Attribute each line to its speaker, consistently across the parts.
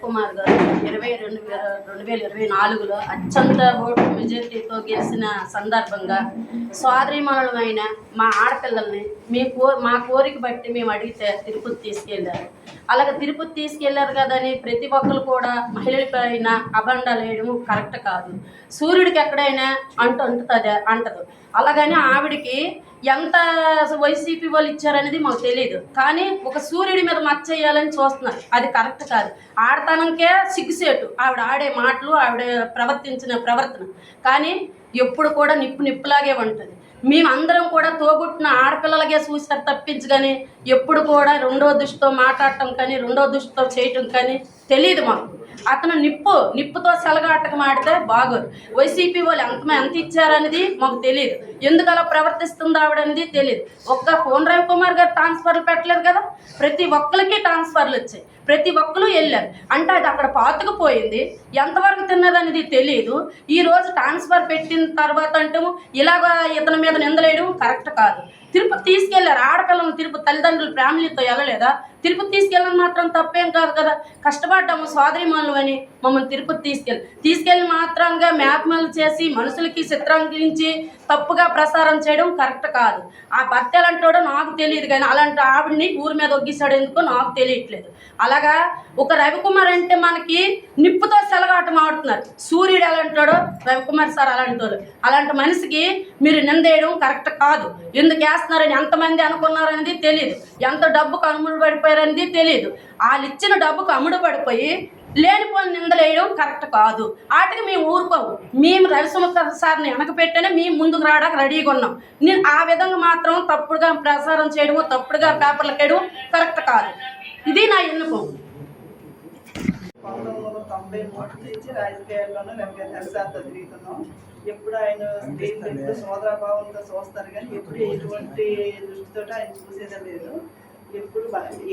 Speaker 1: కుమార్ గారు ఇరవై రెండు వేల రెండు వేల ఇరవై నాలుగులో అత్యంత ఓటు మెజార్టీతో గెలిచిన సందర్భంగా సోదరిమణులమైన మా ఆడపిల్లల్ని మీ కో మా కోరిక బట్టి మేము అడిగితే తిరుపతి తీసుకెళ్ళారు అలాగే తిరుపతి తీసుకెళ్ళారు కదని ప్రతి ఒక్కరు కూడా మహిళలపైన అబండాలు వేయడం కరెక్ట్ కాదు. సూర్యుడికి ఎక్కడైనా అంటు అంటుతుంది అంటదు. అలాగని ఆవిడికి ఎంత వైసీపీ వాళ్ళు ఇచ్చారనేది మాకు తెలియదు కానీ ఒక సూర్యుడి మీద మచ్చ చేయాలని చూస్తున్నారు. అది కరెక్ట్ కాదు. ఆడతనంకే సిగ్గుసేటు. ఆవిడ ఆడే మాటలు ఆవిడ ప్రవర్తించిన ప్రవర్తన. కానీ ఎప్పుడు కూడా నిప్పు నిప్పులాగే ఉంటుంది. మేమందరం కూడా తోబుట్టిన ఆడపిల్లలకే చూసారు తప్పించి కానీ ఎప్పుడు కూడా రెండో దృష్టితో మాట్లాడటం కానీ రెండో దృష్టితో చేయటం కానీ తెలియదు మాకు. అతను నిప్పు నిప్పుతో సెలగాటకం ఆడితే బాగోదు. వైసీపీ వాళ్ళు ఎంత ఎంత ఇచ్చారనేది మాకు తెలియదు ఎందుకు అలా ప్రవర్తిస్తుంది ఆవిడనేది తెలియదు ఒక్క కోన కుమార్ గారు ట్రాన్స్ఫర్లు పెట్టలేదు కదా? ప్రతి ఒక్కరికి ట్రాన్స్ఫర్లు వచ్చాయి. ప్రతి ఒక్కరు వెళ్ళారు. అంటే అది అక్కడ పాతుకుపోయింది. ఎంతవరకు తిన్నదనేది తెలియదు ఈరోజు ట్రాన్స్ఫర్ పెట్టిన తర్వాత అంటే ఇలాగ ఇతని మీద నిందలేయడం కరెక్ట్ కాదు. తిరుపతి తీసుకెళ్ళారు. ఆడపిల్లని తిరుపతి తల్లిదండ్రులు ఫ్యామిలీతో వెళ్ళలేదా? తిరుపతి తీసుకెళ్ళడం మాత్రం తప్పేం కాదు కదా. కష్టపడ్డాము సోదరిమణులు అని మమ్మల్ని తిరుపతి తీసుకెళ్ళి. తీసుకెళ్ళి మాత్రంగా మ్యాప్మలు చేసి మనుషులకి చిత్రాంకరించి తప్పుగా ప్రసారం చేయడం కరెక్ట్ కాదు. ఆ భర్త ఎలాంటోడో నాకు తెలియదు కానీ అలాంటి ఆవిడ్ని ఊరి మీద ఒగ్గిస్తాడు ఎందుకో నాకు తెలియట్లేదు. అలాగా ఒక రవికుమార్ అంటే మనకి నిప్పుతో సెలగాటం ఆడుతున్నారు. సూర్యుడు ఎలాంటాడో రవికుమార్ సార్ అలాంటి అలాంటి మనిషికి మీరు నిందేయడం కరెక్ట్ కాదు. ఎందుకు వేస్తున్నారని ఎంతమంది అనుకున్నారనేది తెలియదు ఎంత డబ్బుకు పడిపోయి పడిపోయారనేది తెలియదు వాళ్ళు ఇచ్చిన డబ్బుకు అమ్ముడు పడిపోయి లేనిపోని నిందలేయడం కరెక్ట్ కాదు. వాటికి మేము ఊరుకోము. మేము రవిశంకర్ సార్ని వెనక పెట్టేనే మేము ముందుకు రావడానికి రెడీగా ఉన్నాం. నేను ఆ విధంగా మాత్రం తప్పుడుగా ప్రసారం చేయడము తప్పుడుగా పేపర్లకు వేయడం కరెక్ట్ కాదు. ఇది నా ఎన్నుకో.
Speaker 2: తొంభై మూడు నుంచి రాజకీయాల్లోనూ మేము దర్శాలతో తిరుగుతున్నాం. ఎప్పుడు ఆయన స్త్రీలు ఎప్పుడు సోదరభావంతో చూస్తారు కానీ ఎప్పుడు ఎటువంటి దృష్టితో ఆయన చూసేదే లేదు. ఎప్పుడు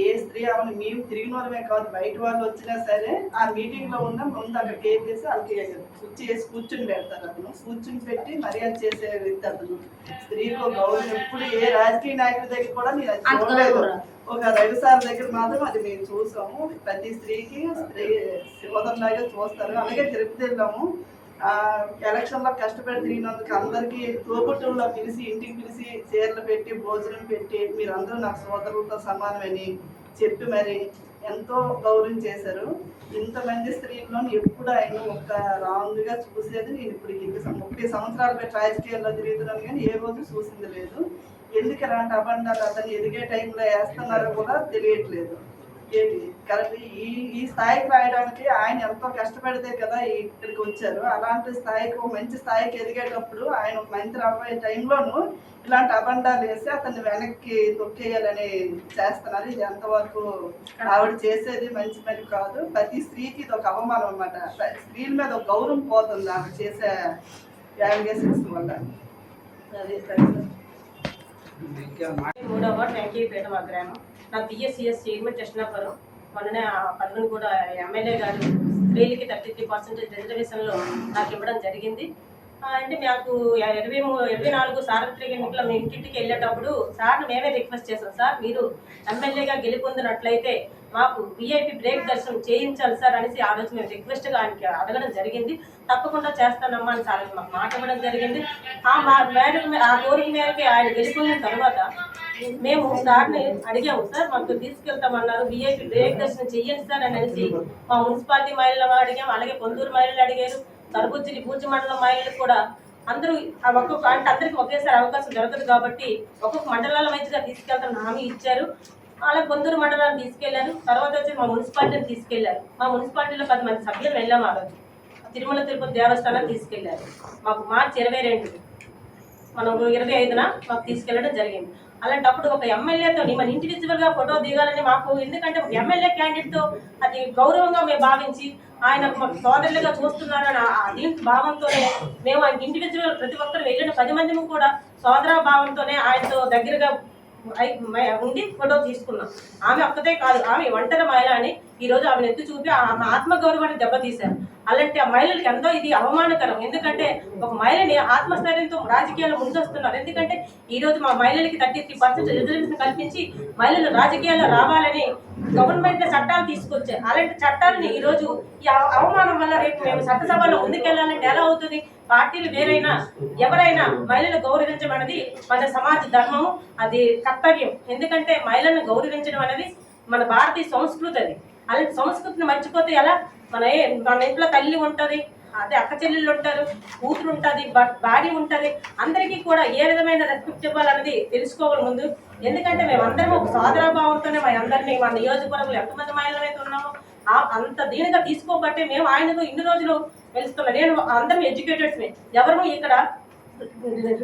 Speaker 2: ఏ స్త్రీ అవని మేము తిరిగిన వాళ్ళమే కాదు బయట వాళ్ళు వచ్చినా సరే ఆ మీటింగ్లో ఉన్న ముందు అక్కడ కేర్ చేసి వాళ్ళకి కుర్చీ వేసి కూర్చుని పెడతారు అతను. కూర్చుని పెట్టి మర్యాద చేసే వ్యక్తి అతను. స్త్రీలకు గౌరవం ఎప్పుడు ఏ రాజకీయ నాయకుడి దగ్గర కూడా నేను అది చూడలేదు. ఒక రవి సార్ దగ్గర మాత్రం అది మేము చూసాము. ప్రతి స్త్రీకి స్త్రీ సోదరులాగా చూస్తారు. అలాగే తిరుపతి వెళ్ళాము. ఆ ఎలక్షన్లో కష్టపడి తిరిగినందుకు అందరికి తోబుట్టుల్లో పిలిచి ఇంటికి పిలిచి చీరలు పెట్టి భోజనం పెట్టి మీరందరూ నాకు సోదరులతో సమానమని చెప్పి మరి ఎంతో గౌరవం చేశారు. ఇంతమంది స్త్రీల్లో ఎప్పుడు ఆయన ఒక రాంగ్గా చూసేది నేను ఇప్పుడు ముప్పై సంవత్సరాలపై పెట్టి రాజకీయాల్లో తిరుగుతున్నాను కానీ ఏ రోజు చూసింది లేదు. ఎందుకు ఇలాంటి అబండాలు అతను ఎదిగే టైంలో వేస్తున్నారో కూడా తెలియట్లేదు. ఏంటి కరెక్ట్. ఈ ఈ స్థాయికి రాయడానికి ఆయన ఎంతో కష్టపడితే కదా ఇక్కడికి వచ్చారు. అలాంటి స్థాయికి ఒక మంచి స్థాయికి ఎదిగేటప్పుడు ఆయన ఒక మంత్రి అవ్వే టైంలోనూ ఇలాంటి అబండాలు వేసి అతన్ని వెనక్కి తొక్కేయాలని చేస్తున్నారు. ఇది ఎంతవరకు ఆవిడ చేసేది మంచి పని కాదు. ప్రతి స్త్రీకి ఇది ఒక అవమానం అన్నమాట. స్త్రీల మీద ఒక గౌరవం పోతుంది ఆమె చేసే యావిగేషన్స్ వల్ల. అది
Speaker 3: మూడవ వెంకయ్యపేట మా గ్రామం నా పిఎస్సిఎస్ చైర్మన్ కృష్ణాపురం మొన్ననే ఆ పదవిని కూడా ఎమ్మెల్యే గారు స్త్రీలకి థర్టీ త్రీ పర్సెంటేజ్ రిజర్వేషన్లో నాకు ఇవ్వడం జరిగింది. అంటే మాకు ఇరవై మూడు ఇరవై నాలుగు సార్వత్రిక ఎన్నికల మీ ఇంటింటికి వెళ్ళేటప్పుడు సార్ని మేమే రిక్వెస్ట్ చేసాం సార్ మీరు ఎమ్మెల్యేగా గెలుపొందినట్లయితే మాకు విఐపి బ్రేక్ దర్శనం చేయించాలి సార్ అనేసి ఆ రోజు మేము రిక్వెస్ట్గా ఆయనకి అడగడం జరిగింది. తప్పకుండా చేస్తానమ్మా అని సార్ మాకు మాట ఇవ్వడం జరిగింది. ఆ మా మేరకు ఆ కోరిక మేరకి ఆయన వెళ్ళిపోయిన తర్వాత మేము సార్ని అడిగాము సార్ మాకు తీసుకెళ్తామన్నారు. విఐపి బ్రేక్ దర్శనం చేయండి సార్ అని అనేసి మా మున్సిపాలిటీ మహిళలు అడిగాము. అలాగే పొందూరు మహిళలు అడిగారు. తరబుజ్జిలి పూజ మండలం మహిళలు కూడా అందరూ ఆ ఒక్కొక్క అంటే అందరికి ఒకేసారి అవకాశం దొరకదు కాబట్టి ఒక్కొక్క మండలాల వైద్యుగా తీసుకెళ్తాను హామీ ఇచ్చారు. అలా కొందరు మండలాన్ని తీసుకెళ్ళారు. తర్వాత వచ్చి మా మున్సిపాలిటీని తీసుకెళ్ళారు. మా మున్సిపాలిటీలో పది మంది సభ్యులు వెళ్ళాము ఆ రోజు. తిరుమల తిరుపతి దేవస్థానం తీసుకెళ్ళారు. మాకు మార్చి ఇరవై రెండు మనం ఇరవై ఐదున మాకు తీసుకెళ్ళడం జరిగింది. అలాంటప్పుడు ఒక ఎమ్మెల్యేతో మన ఇండివిజువల్గా ఫోటో దిగాలని మాకు ఎందుకంటే ఒక ఎమ్మెల్యే క్యాండిడేట్తో అది గౌరవంగా మేము భావించి ఆయన మాకు సోదరులుగా చూస్తున్నారని ఆ- దీని భావంతోనే మేము ఆయన ఇండివిజువల్ ప్రతి ఒక్కరు వెళ్ళిన పది మందిని కూడా సోదర భావంతోనే ఆయనతో దగ్గరగా ఉండి ఫోటో తీసుకున్నాం. ఆమె ఒక్కతే కాదు ఆమె ఒంటరి మహిళ అని ఈ రోజు ఆమెను ఎత్తు చూపి ఆమె ఆత్మగౌరవాన్ని దెబ్బతీశారు. అలాంటి ఆ మహిళలకి ఎంతో ఇది అవమానకరం. ఎందుకంటే ఒక మహిళని ఆత్మస్థైర్యంతో రాజకీయాల్లో ముందొస్తున్నారు ఎందుకంటే ఈ రోజు మా మహిళలకి థర్టీ త్రీ పర్సెంట్ రిజర్వేషన్ కల్పించి మహిళలు రాజకీయాల్లో రావాలని గవర్నమెంట్ చట్టాలు తీసుకొచ్చారు. అలాంటి చట్టాలని ఈ రోజు ఈ అవమానం వల్ల రేపు మేము చట్టసభలో ముందుకెళ్ళాలంటే ఎలా అవుతుంది? పార్టీలు వేరైనా ఎవరైనా మహిళలు గౌరవించడం అనేది మన సమాజ ధర్మము అది కర్తవ్యం. ఎందుకంటే మహిళలను గౌరవించడం అనేది మన భారతీయ సంస్కృతి అది. అలాంటి సంస్కృతిని మర్చిపోతే ఎలా? మన మన ఇంట్లో తల్లి ఉంటుంది అదే అక్క చెల్లెళ్ళు ఉంటారు కూతురు ఉంటుంది భార్య ఉంటుంది అందరికీ కూడా ఏ విధమైన రెస్పెక్ట్ ఇవ్వాలన్నది తెలుసుకోవాలి ముందు. ఎందుకంటే మేమందరం ఒక సోదరాభావంతోనే మా అందరినీ మా నియోజకవర్గంలో ఎంతమంది మహిళలు అయితే ఉన్నామో ఆ- అంత దీనిగా తీసుకోబట్టే మేము ఆయనకు ఇన్ని రోజులు వెలుస్తున్నాం నేను అందరం ఎడ్యుకేటెడ్స్ ఎవరు ఇక్కడ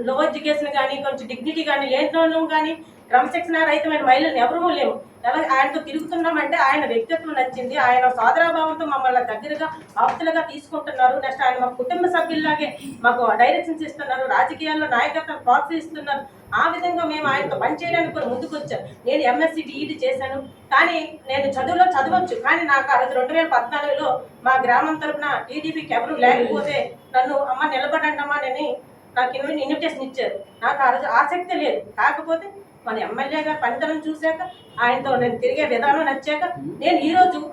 Speaker 3: లో ఎడ్యుకేషన్ కానీ కొంచెం డిగ్నిటీ కానీ లేని కానీ క్రమశిక్షణ రహితమైన మహిళలు ఎవరూ లేవు. ఎలా ఆయనతో తిరుగుతున్నామంటే ఆయన వ్యక్తిత్వం నచ్చింది. ఆయన సోదరాభావంతో మమ్మల్ని దగ్గరగా ఆప్తులుగా తీసుకుంటున్నారు. నెక్స్ట్ ఆయన మా కుటుంబ సభ్యుల్లాగే మాకు డైరెక్షన్స్ ఇస్తున్నారు. రాజకీయాల్లో నాయకత్వం ప్రోత్సహిస్తున్నారు ఆ విధంగా మేము ఆయనతో పనిచేయడానికి కూడా ముందుకు వచ్చాం నేను ఎంఎస్సి డిఈడి చేశాను. కానీ నేను చదువులో చదవచ్చు. కానీ నాకు ఆ రోజు రెండు వేల పద్నాలుగులో మా గ్రామం తరపున టీడీపీకి ఎవరు లేకపోతే నన్ను అమ్మ నిలబడండి అమ్మా నేను నాకు ఇన్వి- ఇన్విటేషన్ ఇచ్చారు. నాకు ఆ రోజు ఆసక్తి లేదు. కాకపోతే మన ఎమ్మెల్యే గారి పనితనం చూశాక ఆయనతో నేను తిరిగే విధానం నచ్చాక నేను ఈ రోజు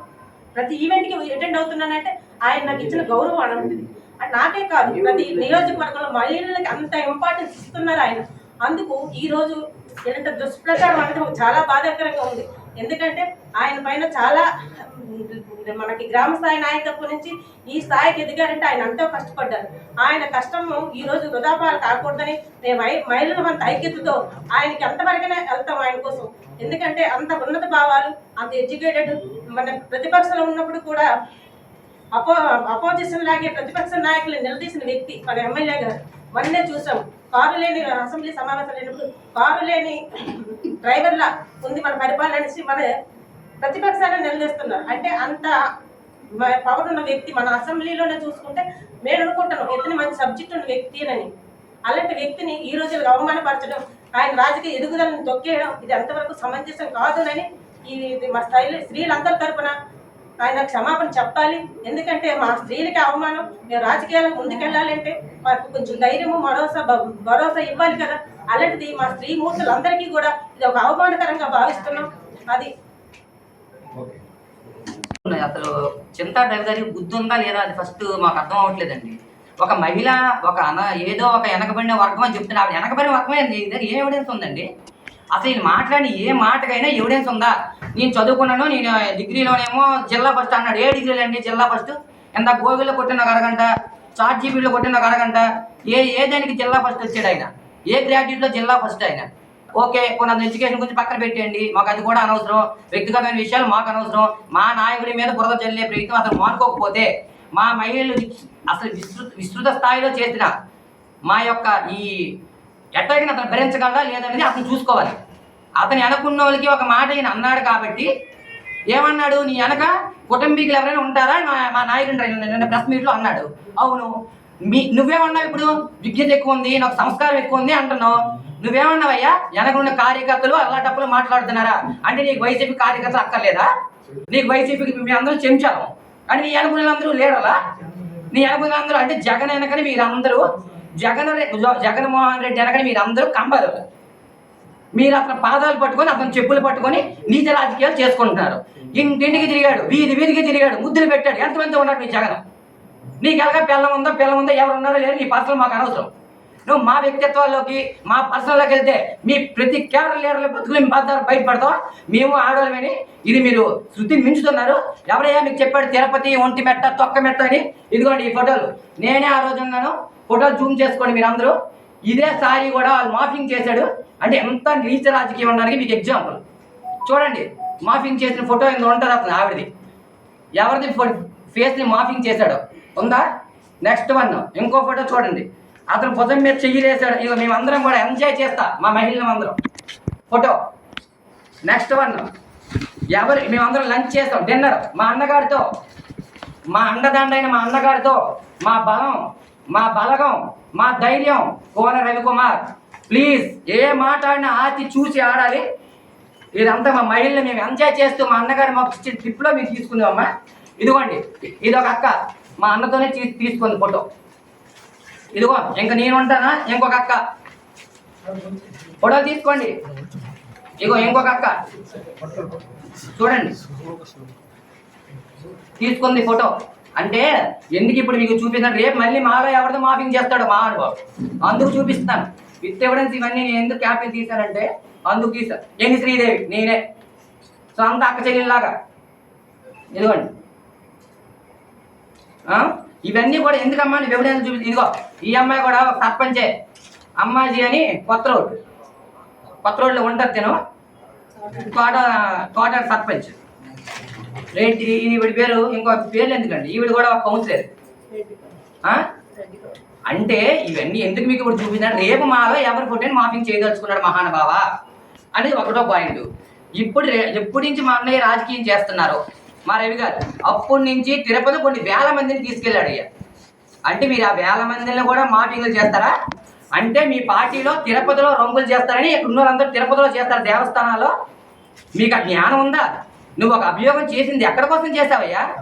Speaker 3: ప్రతి ఈవెంట్కి అటెండ్ అవుతున్నానంటే ఆయన నాకు ఇచ్చిన గౌరవం అని ఉంటుంది అది నాకే కాదు. ప్రతి నియోజకవర్గంలో మహిళలకి అంత ఇంపార్టెన్స్ ఇస్తున్నారు ఆయన. అందుకు ఈ రోజు ఇలాంటి దుష్ప్రచారం అనేది చాలా బాధాకరంగా ఉంది. ఎందుకంటే ఆయన పైన చాలా మనకి గ్రామ స్థాయి నాయకత్వం నుంచి ఈ స్థాయికి ఎదిగారంటే ఆయన ఎంతో కష్టపడ్డారు. ఆయన కష్టము ఈరోజు వృధాపాలు కాకూడదని మేము మహి- మహిళల అంత ఐక్యతతో ఆయనకి ఎంతవరకైనా వెళ్తాం ఆయన కోసం. ఎందుకంటే అంత ఉన్నత భావాలు అంత ఎడ్యుకేటెడ్ మన ప్రతిపక్షంలో ఉన్నప్పుడు కూడా అపో అపోజిషన్ లాగే ప్రతిపక్ష నాయకులు నిలదీసిన వ్యక్తి మన ఎమ్మెల్యే గారు. మొన్నే చూసాం కారు లేని అసెంబ్లీ సమావేశం లేనప్పుడు కారు లేని డ్రైవర్లా ఉంది మన పరిపాలన అనేసి మన ప్రతిపక్షాలను నిలదీస్తున్నారు. అంటే అంత పవర్ ఉన్న వ్యక్తి మన అసెంబ్లీలోనే చూసుకుంటే నేను అనుకుంటాను ఇతని మంచి సబ్జెక్ట్ ఉన్న వ్యక్తి అని అలాంటి వ్యక్తిని ఈ రోజు అవమానపరచడం ఆయన రాజకీయ ఎదుగుదలను తొక్కేయడం ఇది ఎంతవరకు సమంజసం కాదునని ఇది మా స్త్రీలు స్త్రీలందరి తరపున ఆయన క్షమాపణ చెప్పాలి. ఎందుకంటే మా స్త్రీలకి అవమానం మేము రాజకీయాలకు ముందుకెళ్ళాలంటే మాకు కొంచెం ధైర్యము భరోసా భ- భరోసా ఇవ్వాలి కదా. అలాంటిది మా స్త్రీ మూర్తులందరికీ కూడా ఇది ఒక అవమానకరంగా భావిస్తున్నాం. అది
Speaker 4: అసలు చింతా డ్రైవర్ గారికి బుద్ధి ఉందా లేదా అది ఫస్ట్ మాకు అర్థం అవ్వట్లేదండి. ఒక మహిళ ఒక అన ఏదో ఒక వెనకబడిన వర్గం అని చెప్తున్నా ఆవిడ వెనకబడిన వర్గమే అండి దగ్గర ఏ ఎవిడెన్స్ ఉందండి? అసలు ఈయన మాట్లాడిన ఏ మాటకైనా ఎవిడెన్స్ ఉందా? నేను చదువుకున్నాను నేను డిగ్రీలోనేమో జిల్లా ఫస్ట్ అన్నాడు. ఏ డిగ్రీలు అండి జిల్లా ఫస్ట్ ఎంత గోగుల్లో కొట్టిన ఒక అరగంట చార్ట్ జీబీలో కొట్టిన ఒక అరగంట ఏ ఏ దానికి జిల్లా ఫస్ట్ వచ్చాడు ఆయన? ఏ గ్రాడ్యుయేట్లో జిల్లా ఫస్ట్ ఆయన? ఓకే కొన్ని ఎడ్యుకేషన్ గురించి పక్కన పెట్టండి మాకు అది కూడా అనవసరం. వ్యక్తిగతమైన విషయాలు మాకు అనవసరం. మా నాయకుడి మీద బురద చల్లే ప్రయత్నం అసలు మానుకోకపోతే మా మహిళలు అసలు విస్తృత విస్తృత స్థాయిలో చేసిన మా యొక్క ఈ ఎట్టయినా అతను భరించగలరా లేదనేది అతను చూసుకోవాలి. అతను వెనకున్న వాళ్ళకి ఒక మాట ఈయన అన్నాడు కాబట్టి ఏమన్నాడు? నీ వెనక కుటుంబీకులు ఎవరైనా ఉంటారా? మా మా నాయకుడు నిన్న ప్రెస్ మీట్లో అన్నాడు. అవును. మీ నువ్వేమన్నావు ఇప్పుడు? విద్యత ఎక్కువ ఉంది నాకు సంస్కారం ఎక్కువ ఉంది అంటున్నావు. నువ్వేమన్నావయ్యా? వెనక ఉన్న కార్యకర్తలు అలాంటప్పుడు మాట్లాడుతున్నారా? అంటే నీకు వైసీపీ కార్యకర్తలు అక్కర్లేదా? నీకు వైసీపీకి మేము అందరూ చెంచాము అంటే నీ వెనకులందరూ లేడలా నీ వెనకులందరూ అంటే జగన్ వెనకని మీరందరూ జగన్ జగన్మోహన్ రెడ్డి వెనకని మీరందరూ కంబరు మీరు అతని పాదాలు పట్టుకొని అతని చెప్పులు పట్టుకొని నీచ రాజకీయాలు చేసుకుంటున్నారు. ఇంటింటికి తిరిగాడు వీధి వీధికి తిరిగాడు ముద్దులు పెట్టాడు. ఎంతమంది ఉన్నాడు మీ జగన్? నీకు ఎలాగ పిల్లం ఉందో పిల్లం ఉందో ఎవరు ఉన్నారో లేరు నీ పర్సలు మాకు అనవసరం. నువ్వు మా వ్యక్తిత్వాల్లోకి మా పర్సనల్లోకి వెళ్తే మీ ప్రతి కేడర్ లీడర్ల బతుకులు బాధ్యత బయటపడతాం మేము ఆడవాళ్ళమని. ఇది మీరు శృతి మించుతున్నారు. ఎవరయ్యా మీకు చెప్పాడు తిరుపతి ఒంటి మెట్ట తొక్క మెట్ట అని? ఇదిగోండి ఈ ఫోటోలు. నేనే ఆ రోజు ఉన్నాను. ఫోటోలు జూమ్ చేసుకోండి మీరు అందరూ ఇదే సారి కూడా వాళ్ళు మాఫింగ్ చేశాడు. అంటే ఎంత నీచ రాజకీయం ఉండడానికి మీకు ఎగ్జాంపుల్. చూడండి మాఫింగ్ చేసిన ఫోటో ఇంత ఉంటుంది అతను ఆవిడది. ఎవరిది ఫేస్ని మాఫింగ్ చేశాడో? ఉందా? Next one. ఇంకో ఫోటో చూడండి. అతను భుజం మీద చెయ్యిలేసాడు ఇక మేమందరం కూడా ఎంజాయ్ చేస్తా. మా మహిళలు అందరం. ఫోటో నెక్స్ట్ వన్ ఎవరు? మేమందరం లంచ్ చేస్తాం. డిన్నర్ మా అన్నగారితో. మా అండదండైన మా అన్నగారితో. మా బలం మా బలగం మా ధైర్యం. కోన రవికుమార్ ప్లీజ్ ఏ మాట ఆడినా ఆతి చూసి ఆడాలి. ఇదంతా మా మహిళని మేము ఎంజాయ్ చేస్తూ మా అన్నగారు మాకు ఇచ్చిన ట్రిప్లో మేము తీసుకున్నామమ్మా ఇదిగోండి. ఇది ఒక అక్క. మా అన్నతోనే తీసుకుంది ఫోటో ఇదిగో ఇంక నేను ఉంటానా? ఇంకొక అక్క. ఫోటో తీసుకోండి. ఇగో ఇంకొక అక్క. చూడండి. తీసుకుంది ఫోటో. అంటే ఎందుకు ఇప్పుడు మీకు చూపిస్తాను? రేపు మళ్ళీ మాలో ఎవరితో మాఫింగ్ చేస్తాడు మా అనుభవం అందుకు చూపిస్తాను విత్ ఎవిడెన్స్ ఇవన్నీ నేను ఎందుకు క్యాపిల్ తీశానంటే అందుకు తీశాను ఏంది శ్రీదేవి? నేనే. సో అంత అక్క చెల్లెల్లాగా. ఇదిగోండి. ఇవన్నీ కూడా ఎందుకమ్మా నువ్వు ఎవిడెన్స్ చూపి ఇదిగో ఈ అమ్మాయి కూడా ఒక సర్పంచే. అమ్మాజీ అని కొత్త రోడ్ కొత్త రోడ్లో ఉంటుంది తిను. తోట తోట సర్పంచ్. రేంటి ఈవిడి పేరు ఇంకో పేర్లు ఎందుకండి? ఈవిడ కూడా ఒక కౌన్సిలర్ అంటే ఇవన్నీ ఎందుకు మీకు ఇప్పుడు చూపించాను రేపు మాలో ఎవరి ఫోటోని మాఫింగ్ చేయదలుచుకున్నాడు మహానుభావ? అనేది ఒకటో పాయింట్. ఇప్పుడు రే- ఎప్పటి నుంచి మా అన్నయ్య రాజకీయం చేస్తున్నారు? మా రవి గారు అప్పటి నుంచి తిరుపతి కొన్ని వేల మందిని తీసుకెళ్ళాడు అయ్యా. అంటే మీరు ఆ వేల మందిని కూడా మాఫింగ్లు చేస్తారా? అంటే మీ పార్టీలో తిరుపతిలో రంగులు చేస్తారని ఇక్కడ ఉన్న వాళ్ళందరూ తిరుపతిలో చేస్తారు దేవస్థానాల్లో. మీకు ఆ జ్ఞానం ఉందా? నువ్వు ఒక అభియోగం చేసింది ఎక్కడ కోసం చేస్తావయ్యా?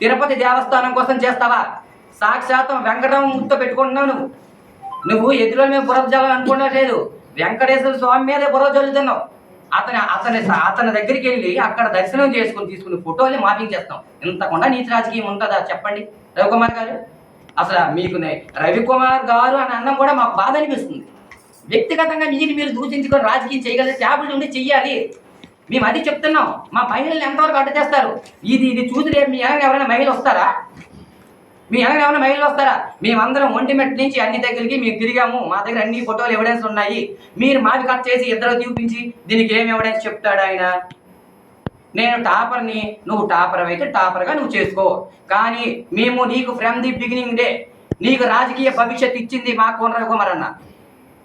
Speaker 4: తిరుపతి దేవస్థానం కోసం చేస్తావా? సాక్షాత్తం వెంకటరామతో పెట్టుకుంటున్నావు నువ్వు. నువ్వు ఎదురు మేము బురద జల్లాలనుకోవడం లేదు. వెంకటేశ్వర స్వామి మీదే బురద జల్లుతున్నావు అతని అతని అతని దగ్గరికి వెళ్ళి అక్కడ దర్శనం చేసుకుని తీసుకుని ఫోటోలు మాఫింగ్ చేస్తాం. ఇంతకుండా నీతి రాజకీయం ఉంటుందా చెప్పండి? రవికుమార్ గారు? అసలు మీకు రవికుమార్ గారు అని అన్నం కూడా మాకు బాధ అనిపిస్తుంది. వ్యక్తిగతంగా మీరు మీరు దూషించుకొని రాజకీయం చేయగలిగితే ట్యాబ్లెట్ ఉండి చెయ్యాలి. మేము అది చెప్తున్నాం. మా మహిళలు ఎంతవరకు అడ్డు చేస్తారు? ఇది ఇది చూసి రేపు మీ ఎవరైనా మహిళ వస్తారా? మీ వెనక ఏమైనా మెయిల్ వస్తారా? మేమందరం ఒంటిమెట్ నుంచి అన్ని దగ్గరికి మేము తిరిగాము. మా దగ్గర అన్ని ఫోటోలు ఎవిడెన్స్ ఉన్నాయి. మీరు మావి కట్ చేసి ఇద్దరు చూపించి దీనికి ఏం ఎవిడెన్స్ చెప్తాడు ఆయన? నేను టాపర్ని నువ్వు టాపర్ అయితే టాపర్గా నువ్వు చేసుకో. కానీ మేము నీకు ఫ్రమ్ ది బిగినింగ్ డే నీకు రాజకీయ భవిష్యత్తు ఇచ్చింది మా కోన కుమార్ అన్న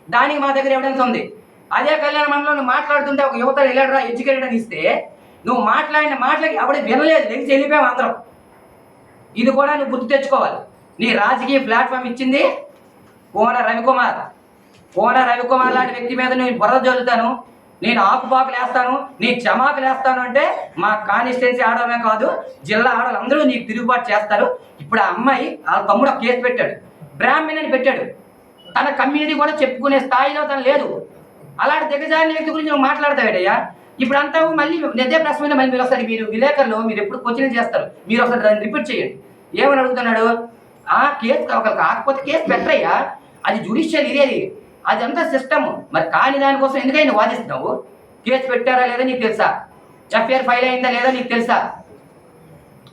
Speaker 4: దానికి మా దగ్గర ఎవిడెన్స్ ఉంది. అదే కళ్యాణ మండలంలో నువ్వు మాట్లాడుతుంటే ఒక యువత వెళ్ళాడురా ఎడ్యుకేటెడ్ అని ఇస్తే నువ్వు మాట్లాడిన మాటలకి ఎవడే వినలేదు. తెలిసి వెళ్ళిపోయాం అందరం. ఇది కూడా నువ్వు గుర్తు తెచ్చుకోవాలి. నీ రాజకీయ ప్లాట్ఫామ్ ఇచ్చింది కోన రవికుమార్. కోన రవికుమార్ లాంటి వ్యక్తి మీద నేను బుర్ర జల్లుతాను నేను ఆకుపాకులు వేస్తాను నీ చమాకులు వేస్తాను అంటే మా కాన్స్టిట్యున్సీ ఆడమే కాదు జిల్లా ఆడవాళ్ళందరూ నీకు తిరుగుబాటు చేస్తారు. ఇప్పుడు ఆ అమ్మాయి వాళ్ళ తమ్ముడు కేసు పెట్టాడు. బ్రాహ్మణ్ అని పెట్టాడు. తన కమ్యూనిటీ కూడా చెప్పుకునే స్థాయిలో తను లేదు. అలాంటి దిగజారిన వ్యక్తి గురించి నువ్వు మాట్లాడతావేటయ్యా? ఇప్పుడు అంతా మళ్ళీ నిదే ప్రశ్న మళ్ళీ మీరు ఒకసారి మీరు విలేకరులు మీరు ఎప్పుడు క్వశ్చన్ చేస్తారు. మీరు ఒకసారి దాన్ని రిపీట్ చేయండి. ఏమని అడుగుతున్నాడు? ఆ కేసు ఒకరు కాకపోతే కేసు పెట్టరయ్యా. అది జ్యుడిషియల్ ఇదేది అది. అంతా సిస్టమ్ మరి కాని దానికోసం ఎందుకైనా వాదిస్తున్నావు? కేసు పెట్టారా లేదా నీకు తెలుసా? ఎఫ్ఐఆర్ ఫైల్ అయిందా లేదా నీకు తెలుసా?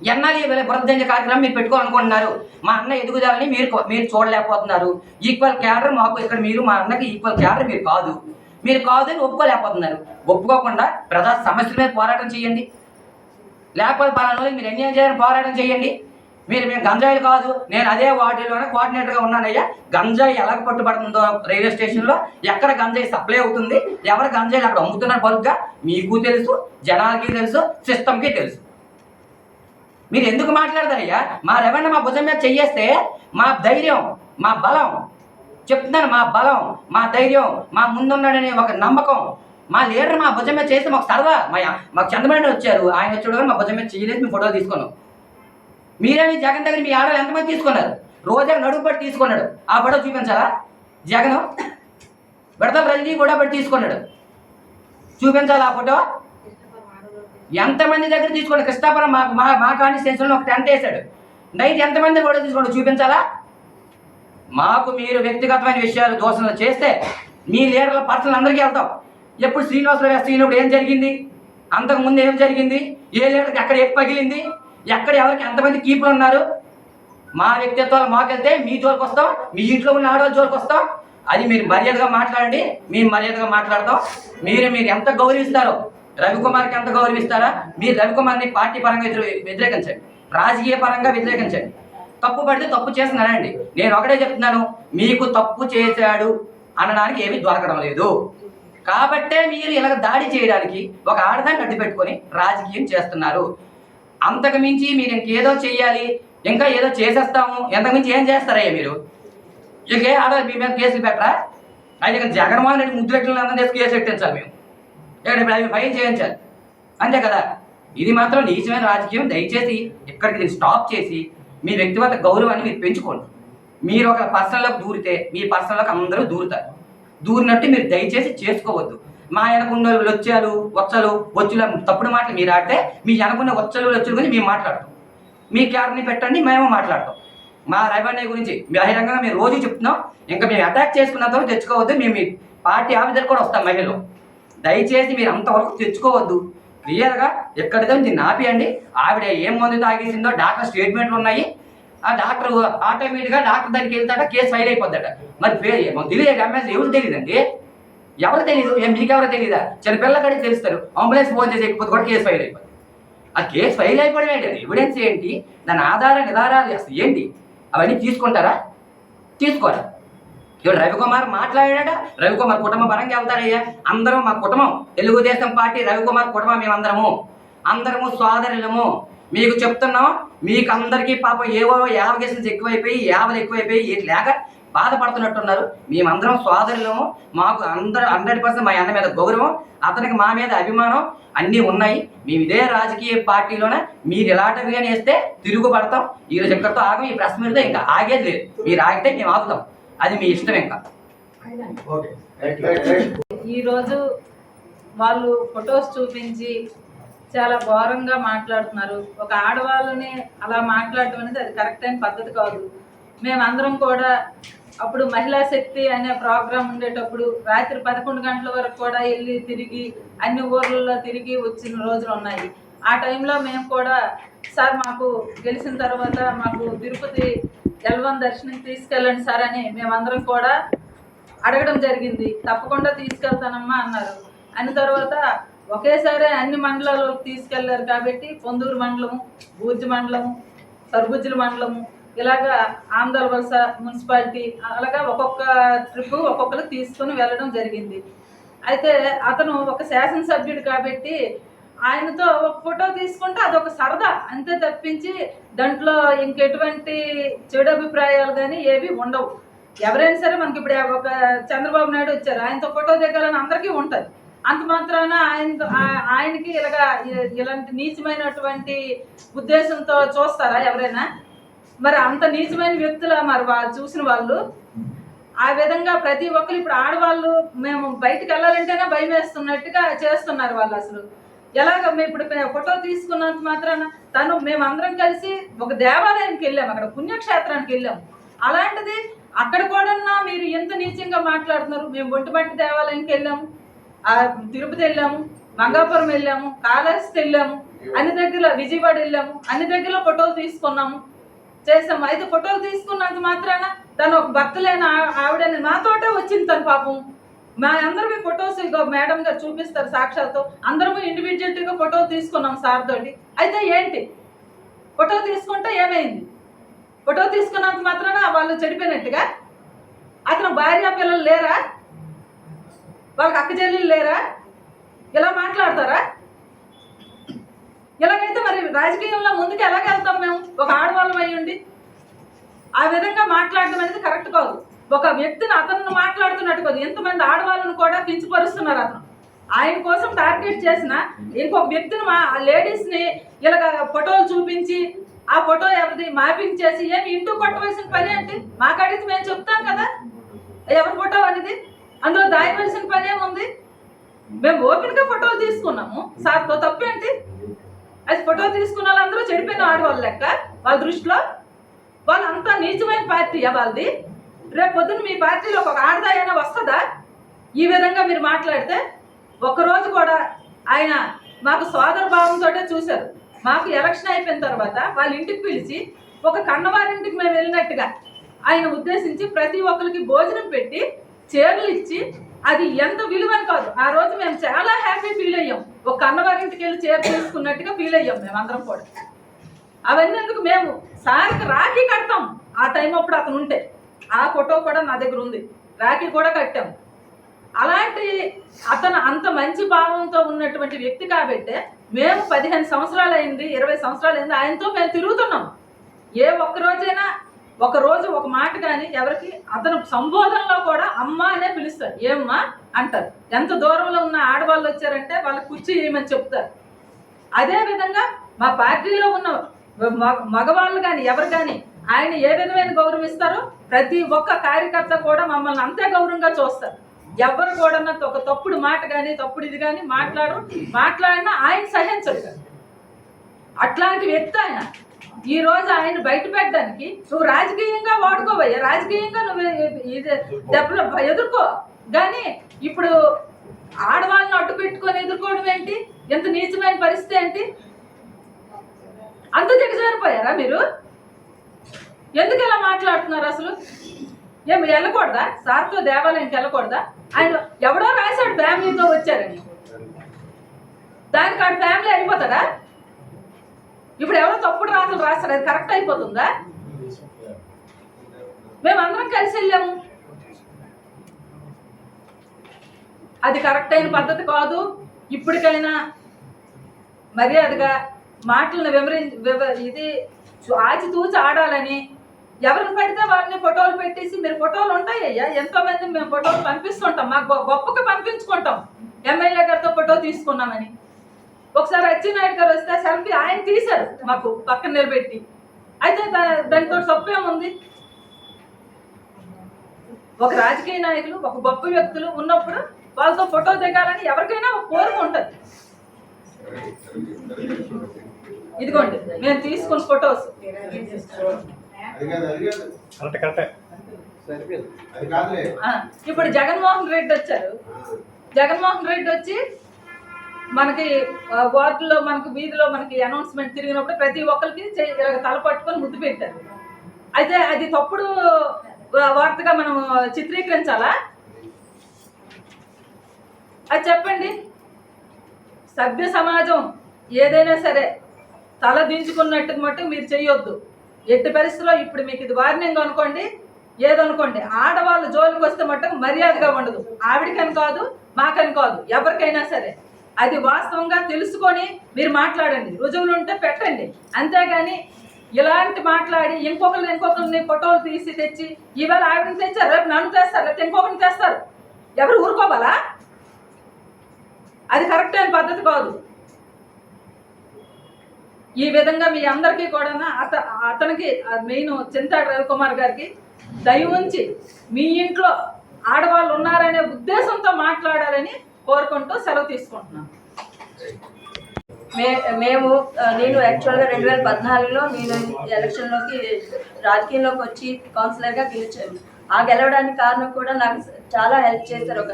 Speaker 4: ఎన్నాళ్ళు ఈ బురదంజ కార్యక్రమం మీరు పెట్టుకోవాలనుకుంటున్నారు? మా అన్న ఎదుగుదలని మీరు మీరు చూడలేకపోతున్నారు. ఈక్వల్ క్యాడర్ మాకు ఇక్కడ మీరు మా అన్నకి ఈక్వల్ క్యాడర్ మీరు కాదు. మీరు కాదు అని ఒప్పుకోలేకపోతున్నారు. ఒప్పుకోకుండా ప్రజా సమస్యల మీద పోరాటం చేయండి. లేకపోతే పలానా మీరు అన్యాయం చేయాలని పోరాటం చేయండి. మీరు మేము గంజాయిలు కాదు నేను అదే వాటిలోనే కోఆర్డినేటర్గా ఉన్నానయ్యా. గంజాయి ఎలా పట్టుబడుతుందో రైల్వే స్టేషన్లో ఎక్కడ గంజాయి సప్లై అవుతుంది ఎవరు గంజాయిలు అక్కడ అమ్ముతున్నారు బల్క్గా మీకు తెలుసు జనాలకి తెలుసు సిస్టమ్కి తెలుసు. మీరు ఎందుకు మాట్లాడతారయ్యా? మా రెవెన్యూ మా భుజం మీద చెయ్యేస్తే మా ధైర్యం మా బలం చెప్తున్నాను మా బలం మా ధైర్యం మా ముందున్నాడనే ఒక నమ్మకం. మా లీడర్ మా భుజం మీద చేస్తే మాకు సరదా. మా మాకు చంద్రబాబు వచ్చారు ఆయన వచ్చాడు కానీ మా భుజం మీద చేయలేదు మేము ఫోటోలు తీసుకున్నాం. మీరేమి జగన్ దగ్గర మీ ఆడవాళ్ళు ఎంతమంది తీసుకున్నారు? రోజా నడుపు పట్టి తీసుకున్నాడు. ఆ ఫోటో చూపించాలా? జగన్ విడతల రజనీ కూడా పట్టి తీసుకున్నాడు. చూపించాలా ఆ ఫోటో? ఎంతమంది దగ్గర తీసుకోండి కృష్ణాపురం మా మా మా కాన్స్టిట్యూన్సీలో ఒక టెంట్ వేసాడు నైట్ ఎంతమంది కూడా తీసుకోండి చూపించాలా? మాకు మీరు వ్యక్తిగతమైన విషయాలు దోషణలు చేస్తే మీ లీడర్ల పర్సనల్ అందరికీ వెళ్తాం. ఎప్పుడు శ్రీనివాసరావు వేస్తున్నప్పుడు ఏం జరిగింది? అంతకు ముందు ఏం జరిగింది? ఏ లీడర్కి ఎక్కడ ఏ పగిలింది? ఎక్కడ ఎవరికి ఎంతమంది కీపులు ఉన్నారు? మా వ్యక్తిత్వాలు మాకెళ్తే మీ జోలికి వస్తాం మీ ఇంట్లో ఉన్న ఆడవాళ్ళ జోలికి వస్తాం. అది మీరు మర్యాదగా మాట్లాడండి మేము మర్యాదగా మాట్లాడతాం. మీరు మీరు ఎంత గౌరవిస్తారో రవికుమార్కి ఎంత గౌరవిస్తారా? మీరు రవికుమార్ని పార్టీ పరంగా వ్యతిరేకించండి. రాజకీయ పరంగా వ్యతిరేకించండి. తప్పు పడితే తప్పు చేస్తున్నానండి నేను ఒకటే చెప్తున్నాను మీకు తప్పు చేశాడు అనడానికి ఏమీ దొరకడం లేదు. కాబట్టే మీరు ఇలా దాడి చేయడానికి ఒక ఆడదాన్ని అడ్డు పెట్టుకొని రాజకీయం చేస్తున్నారు. అంతకు మించి మీరు ఇంకేదో చెయ్యాలి ఇంకా ఏదో చేసేస్తాము. ఎంతకు మించి ఏం చేస్తారయ్యా మీరు? ఇంకే ఆడ మీ మీద కేసులు పెట్టరా? అయితే ఇక జగన్మోహన్ రెడ్డి ముద్దులెట్లు అందరం చేసి కేసు పెట్టించాలి మేము? ఇక్కడ ఇప్పుడు అవి ఫైల్ చేయించాలి. అంతే కదా? ఇది మాత్రం నీచమైన రాజకీయం. దయచేసి ఇక్కడికి దీన్ని స్టాప్ చేసి మీ వ్యక్తిగత గౌరవాన్ని మీరు పెంచుకోండి. మీరు ఒక పర్సనల్లోకి దూరితే మీ పర్సనల్లోకి అందరూ దూరుతారు. దూరినట్టు మీరు దయచేసి చేసుకోవద్దు. మా వెనకున్న లొచ్చాలు వచ్చలు వచ్చుల తప్పుడు మాటలు మీరు ఆడితే మీ వెనకున్న వచ్చలు లొచ్చులు గురించి మేము మాట్లాడతాం. మీ క్యాబ్ని పెట్టండి మేము మాట్లాడతాం. మా రెవెన్యూ గురించి బహిరంగంగా మేము రోజు చెప్తున్నాం. ఇంకా మేము అటాక్ చేసుకున్నంత వరకు తెచ్చుకోవద్దు. మేము మీ పార్టీ ఆఫీసర్ కూడా వస్తాం మహిళలు. దయచేసి మీరు అంతవరకు తెచ్చుకోవద్దు. క్లియర్గా ఎక్కడిదో దీన్ని ఆపియండి ఆవిడ ఏం మందు తాగేసిందో డాక్టర్ స్టేట్మెంట్లు ఉన్నాయి. ఆ డాక్టర్ ఆటోమేటిక్గా డాక్టర్ దగ్గరికి వెళ్తాడ కేసు ఫైల్ అయిపోద్దట మరి తెలియదు ఎంఎస్ ఎవరు తెలియదండి? ఎవరు తెలియదు ఏం మీకు తెలియదా చిన్న పిల్లకాడికి తెలుస్తారు. అంబులెన్స్ ఫోన్ చేసి ఎక్కిపోతే కూడా కేసు ఫైల్ అయిపోతుంది ఆ కేసు ఫైల్ అయిపోవడం ఏంటి? ఎవిడెన్స్ ఏంటి? దాని ఆధార నిధారాలు అసలు ఏంటి? అవన్నీ తీసుకుంటారా? తీసుకోరా? ఇప్పుడు రవికుమార్ మాట్లాడాడా? రవికుమార్ కుటుంబ పరంగా వెళ్తాడయ్యా అందరం మా కుటుంబం. తెలుగుదేశం పార్టీ రవికుమార్ కుటుంబం మేమందరము. అందరము సోదరులము. మీకు చెప్తున్నాం. మీకు అందరికీ పాపం ఏవో యావగేషన్స్ ఎక్కువైపోయి యావలు ఎక్కువైపోయి ఇటు లేక బాధపడుతున్నట్టున్నారు. మేమందరం సోదరులము మాకు అందరూ హండ్రెడ్ పర్సెంట్ మా అన్న మీద గౌరవం అతనికి మా మీద అభిమానం అన్నీ ఉన్నాయి. మేము ఇదే రాజకీయ పార్టీలోనే మీరు ఎలాంటివిగా వేస్తే తిరుగుబడతాం ఈ రోజు ఇక్కడితో ఆగం ఈ ప్రెస్ మీదతో ఇంకా ఆగేది లేదు. మీరు ఆగితే మేము ఆగుతాం. అది మీ ఇష్టం ఇంకా.
Speaker 5: ఈరోజు వాళ్ళు ఫొటోస్ చూపించి చాలా ఘోరంగా మాట్లాడుతున్నారు. ఒక ఆడవాళ్ళని అలా మాట్లాడటం అనేది అది కరెక్ట్ అయిన పద్ధతి కాదు. మేమందరం కూడా అప్పుడు మహిళా శక్తి అనే ప్రోగ్రాం ఉండేటప్పుడు రాత్రి పదకొండు గంటల వరకు కూడా వెళ్ళి తిరిగి అన్ని ఊర్లలో తిరిగి వచ్చిన రోజులు ఉన్నాయి. ఆ టైంలో మేము కూడా సార్ మాకు గెలిచిన తర్వాత మాకు తిరుపతి ఎల్వన్ దర్శనం తీసుకెళ్ళండి సార్ అని మేమందరం కూడా అడగడం జరిగింది. తప్పకుండా తీసుకెళ్తానమ్మా అన్నారు. అన్న తర్వాత ఒకేసారి అన్ని మండలాలకు తీసుకెళ్ళారు కాబట్టి పొందూరు మండలం బూర్జి మండలం సర్గుజ్జుల మండలము ఇలాగా ఆంధ్ర వలస మున్సిపాలిటీ అలాగా ఒక్కొక్క ట్రిప్ ఒక్కొక్కరు తీసుకొని వెళ్ళడం జరిగింది. అయితే అతను ఒక శాసనసభ్యుడు కాబట్టి ఆయనతో ఒక ఫోటో తీసుకుంటే అదొక సరదా. అంతే తప్పించి దాంట్లో ఇంకెటువంటి చెడు అభిప్రాయాలు కానీ ఏవి ఉండవు. ఎవరైనా సరే మనకి ఇప్పుడు ఒక చంద్రబాబు నాయుడు వచ్చారు ఆయనతో ఫోటో దిగాలని అందరికీ ఉంటుంది. అంత మాత్రాన ఆయన ఆయనకి ఇలాగా ఇలాంటి నీచమైనటువంటి ఉద్దేశంతో చూస్తారా ఎవరైనా? మరి అంత నీచమైన వ్యక్తుల మరి వాళ్ళు చూసిన వాళ్ళు ఆ విధంగా ప్రతి ఒక్కరు ఇప్పుడు ఆడవాళ్ళు మేము బయటకు వెళ్ళాలంటేనే భయం వేస్తున్నట్టుగా చేస్తున్నారు వాళ్ళు అసలు. ఎలాగ మేము ఇప్పుడు ఫోటో తీసుకున్నంత మాత్రాన తను మేమందరం కలిసి ఒక దేవాలయానికి వెళ్ళాము అక్కడ పుణ్యక్షేత్రానికి వెళ్ళాము అలాంటిది అక్కడ కూడా మీరు ఎంత నీచంగా మాట్లాడుతున్నారు? మేము ఒంటిమట్టి దేవాలయానికి వెళ్ళాము తిరుపతి వెళ్ళాము మంగాపురం వెళ్ళాము కాళహస్తి వెళ్ళాము అన్ని దగ్గర విజయవాడ వెళ్ళాము అన్ని దగ్గర ఫోటోలు తీసుకున్నాము. చేసాం అయితే ఫోటోలు తీసుకున్నంత మాత్రాన తను ఒక భర్త లేని ఆ- ఆవిడని మాతోటే వచ్చింది తను పాపం. మా అందరివి ఫొటోస్ ఇగో మేడం గారు చూపిస్తారు సాక్షాత్తు. అందరము ఇండివిజువల్గా ఫోటో తీసుకున్నాం సార్ తోటి. అయితే ఏంటి? ఫోటో తీసుకుంటే ఏమైంది? ఫోటో తీసుకున్నంత మాత్రాన వాళ్ళు చెడిపోయినట్టుగా? అతను భార్య పిల్లలు లేరా? వాళ్ళకి అక్క చెల్లెలు లేరా? ఇలా మాట్లాడతారా? ఇలాగైతే మరి రాజకీయంలో ముందుకు ఎలాగ వెళ్తాం మేము? ఒక ఆడవాళ్ళం అయ్యండి. ఆ విధంగా మాట్లాడడం అనేది కరెక్ట్ కాదు. ఒక వ్యక్తిని అతను మాట్లాడుతున్నట్టు కాదు. ఎంతమంది ఆడవాళ్ళను కూడా కించపరుస్తున్నారు అతను. ఆయన కోసం టార్గెట్ చేసిన ఇంకొక వ్యక్తిని మా లేడీస్ని ఇలాగ ఫోటోలు చూపించి ఆ ఫోటో ఎవరిది మ్యాపింగ్ చేసి ఏమి ఇంటూ కొట్టవలసిన పని ఏంటి? మాకడిగితే మేము చెప్తాం కదా. ఎవరి ఫోటో అనేది? అందులో దాయవలసిన పని ఏముంది? మేము ఓపెన్గా ఫోటోలు తీసుకున్నాము. సార్తో తప్పేంటి? అది ఫోటో తీసుకున్న వాళ్ళందరూ చెడిపోయిన ఆడవాళ్ళ లెక్క. వాళ్ళ దృష్టిలో వాళ్ళంతా నీచమైన పార్టీయా వాళ్ళది. రేపు పొద్దున్న మీ పార్టీలో ఒక ఆడదాయన వస్తుందా? ఈ విధంగా మీరు మాట్లాడితే ఒకరోజు కూడా ఆయన మాకు సోదర భావంతో చూశారు. మాకు ఎలక్షన్ అయిపోయిన తర్వాత వాళ్ళ ఇంటికి పిలిచి ఒక కన్నవారింటికి మేము వెళ్ళినట్టుగా ఆయన ఉద్దేశించి ప్రతి ఒక్కరికి భోజనం పెట్టి చీరలు ఇచ్చి అది ఎంత విలువని కాదు. ఆ రోజు మేము చాలా హ్యాపీ ఫీల్ అయ్యాం. ఒక అన్నవారింటికి వెళ్ళి చీర తీసుకున్నట్టుగా ఫీల్ అయ్యాం మేమందరం కూడా. అవన్నీ ఎందుకు మేము సార్కి రాఖీ కడతాం. ఆ టైం అప్పుడు అతను ఉంటే. ఆ ఫోటో కూడా నా దగ్గర ఉంది. రాఖీ కూడా కట్టాం. అలాంటి అతను అంత మంచి భావంతో ఉన్నటువంటి వ్యక్తి కాబట్టే మేము పదిహేను సంవత్సరాలు అయింది ఇరవై సంవత్సరాలు అయింది ఆయనతో మేము తిరుగుతున్నాం. ఏ ఒక్క ఒకరోజు ఒక రోజు ఒక మాట కానీ ఎవరికి అతను సంబోధనలో కూడా అమ్మ అనే పిలుస్తారు ఏమ్మా? అంటారు. ఎంత దూరంలో ఉన్న ఆడవాళ్ళు వచ్చారంటే వాళ్ళ కుర్చీ ఏమని చెప్తారు. అదేవిధంగా మా పార్టీలో ఉన్న మగ- మగవాళ్ళు కానీ ఎవరు కానీ ఆయన ఏ విధమైన గౌరవిస్తారో ప్రతి ఒక్క కార్యకర్త కూడా మమ్మల్ని అంతే గౌరవంగా చూస్తారు. ఎవరు కూడా ఒక తప్పుడు మాట కానీ తప్పుడు ఇది కానీ మాట్లాడరు. మాట్లాడినా ఆయన సహించడు అట్లాంటి వ్యక్తి ఆయన. ఈ రోజు ఆయన బయట పెట్టడానికి నువ్వు రాజకీయంగా వాడుకోవయ్యా. రాజకీయంగా నువ్వు ఇది దెబ్బలు ఎదుర్కో. కానీ ఇప్పుడు ఆడవాళ్ళని అడ్డు పెట్టుకొని ఎదుర్కోవడం ఏంటి? ఎంత నీచమైన పరిస్థితి ఏంటి? అంత దిగజారిపోయారా మీరు? ఎందుకు ఇలా మాట్లాడుతున్నారు అసలు? ఏం వెళ్ళకూడదా? సార్తో దేవాలయంకి వెళ్ళకూడదా? ఆయన ఎవడో రాశాడు ఫ్యామిలీతో వచ్చారని. దానికి ఆడ ఫ్యామిలీ అయిపోతాడా? ఇప్పుడు ఎవరో తప్పుడు రాతలు రాస్తారు అది కరెక్ట్ అయిపోతుందా? మేమందరం కలిసి వెళ్ళాము. అది కరెక్ట్ అయిన పద్ధతి కాదు. ఇప్పటికైనా మర్యాదగా మాటలను వివరించి వివ- ఇది ఆచితూచి ఆడాలని ఎవరిని పెడితే వారిని ఫోటోలు పెట్టేసి మీరు ఫోటోలు ఉంటాయ్యా? ఎంతో మంది మేము ఫోటోలు పంపిస్తుంటాం. మాకు గొప్పకి గొప్పగా పంపించుకుంటాం. ఎమ్మెల్యే గారితో ఫోటో తీసుకున్నామని. ఒకసారి అచ్చెన్నాయుడు గారు వస్తే సెల్ఫీ ఆయన తీశారు మాకు పక్కన నిలబెట్టి. అయితే దానితో తప్పేముంది ఒక రాజకీయ నాయకులు ఒక గొప్ప వ్యక్తులు ఉన్నప్పుడు వాళ్ళతో ఫోటో దిగాలని ఎవరికైనా ఒక కోరిక ఉంటుంది. ఇదిగోండి మేము తీసుకున్న ఫొటోస్. ఇప్పుడు జగన్మోహన్ రెడ్డి వచ్చారు. జగన్మోహన్ రెడ్డి వచ్చి మనకి వార్డులో మనకి వీధిలో మనకి అనౌన్స్మెంట్ తిరిగినప్పుడు ప్రతి ఒక్కరికి చే- తల పట్టుకొని ముద్దు పెట్టారు. అయితే అది తప్పుడు వార్తగా మనం చిత్రీకరించాలా? అది చెప్పండి. సభ్య సమాజం ఏదైనా సరే తల దించుకున్నట్టు మట్టు మీరు చేయొద్దు ఎట్టి పరిస్థితుల్లో ఇప్పుడు మీకు ఇది వార్నింగ్ అనుకోండి ఏదనుకోండి ఆడవాళ్ళు జోలికి వస్తే మట్టుకు మర్యాదగా ఉండదు. ఆవిడకని కాదు మాకని కాదు ఎవరికైనా సరే. అది వాస్తవంగా తెలుసుకొని మీరు మాట్లాడండి. రుజువులు ఉంటే పెట్టండి. అంతేగాని ఇలాంటి మాట్లాడి ఇంకొకరిని ఇంకొకరిని ఫోటోలు తీసి తెచ్చి ఇవాళ ఆవిడని తెచ్చారు రేపు నన్ను తెస్తారు రేపు ఇంకొకరిని తెస్తారు. ఎవరు ఊరుకోవాలా? అది కరెక్ట్ అయిన పద్ధతి కాదు. ఈ విధంగా మీ అందరికీ కూడా అత అతనికి మెయిన్ చింతాడు రవికుమార్ గారికి దయ ఉంచి మీ ఇంట్లో ఆడవాళ్ళు ఉన్నారనే ఉద్దేశంతో మాట్లాడాలని కోరుకుంటూ సెలవు తీసుకుంటున్నాను
Speaker 6: మే మేము నేను యాక్చువల్గా రెండు వేల పద్నాలుగులో నేను ఎలక్షన్లోకి రాజకీయంలోకి వచ్చి కౌన్సిలర్గా గెలిచాను. ఆ గెలవడానికి కారణం కూడా నాకు చాలా హెల్ప్ చేశారు ఒక